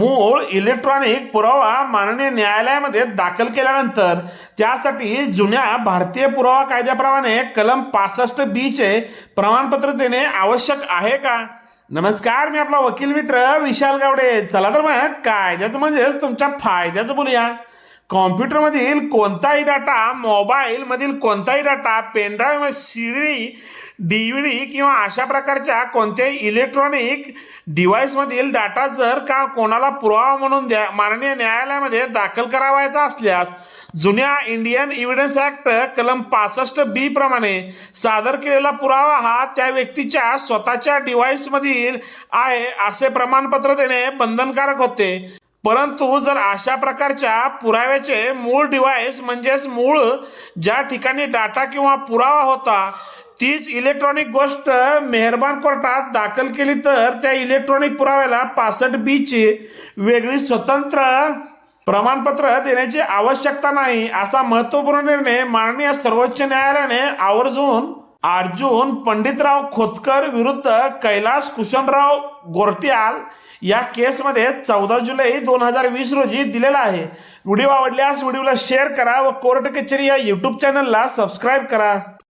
मूळ इलेक्ट्रॉनिक पुरावा माननीय न्यायालयामध्ये दाखल केल्यानंतर त्यासाठी जुन्या भारतीय पुरावा कायद्याप्रमाणे कलम पासष्ट बीचे प्रमाणपत्र देणे आवश्यक आहे का? नमस्कार मी आपला वकील मित्र विशाल गावडे. चला तर मग कायद्याचं म्हणजेच तुमच्या फायद्याचं बोलूया. कॉम्प्युटरमधील कोणताही डाटा मोबाईलमधील कोणताही data pen drive CD D V D किंवा अशा प्रकारच्या कोणत्याही इलेक्ट्रॉनिक डिव्हाइसमधील डाटा जर का कोणाला पुरावा म्हणून द्या माननीय न्यायालयामध्ये दाखल करावायचा असल्यास जुन्या इंडियन इव्हिडन्स ऍक्ट कलम पासष्ट बी प्रमाणे सादर केलेला पुरावा हा त्या व्यक्तीच्या स्वतःच्या डिव्हाइसमधील आहे असे प्रमाणपत्र देणे बंधनकारक होते. परंतु जर अशा प्रकारच्या पुराव्याचे मूळ डिव्हाइस म्हणजेच मूळ ज्या ठिकाणी डाटा किंवा पुरावा होता तीच इलेक्ट्रॉनिक गोष्ट मेहरबान कोर्टात दाखल केली तर त्या इलेक्ट्रॉनिक पुराव्याला पासष्ट बीची वेगळी स्वतंत्र प्रमाणपत्र देण्याची आवश्यकता नाही असा महत्त्वपूर्ण निर्णय माननीय सर्वोच्च न्यायालयाने आवर्जून अर्जुन पंडितराव खोतकर विरुद्ध कैलास कुशनराव गोरटियाल या केसमध्ये चौदा जुलै दोन हजार वीस रोजी दिलेला आहे. व्हिडिओ आवडल्यास व्हिडिओला शेअर करा व कोर्ट कचेरी या यूट्यूब चॅनलला सबस्क्राईब करा.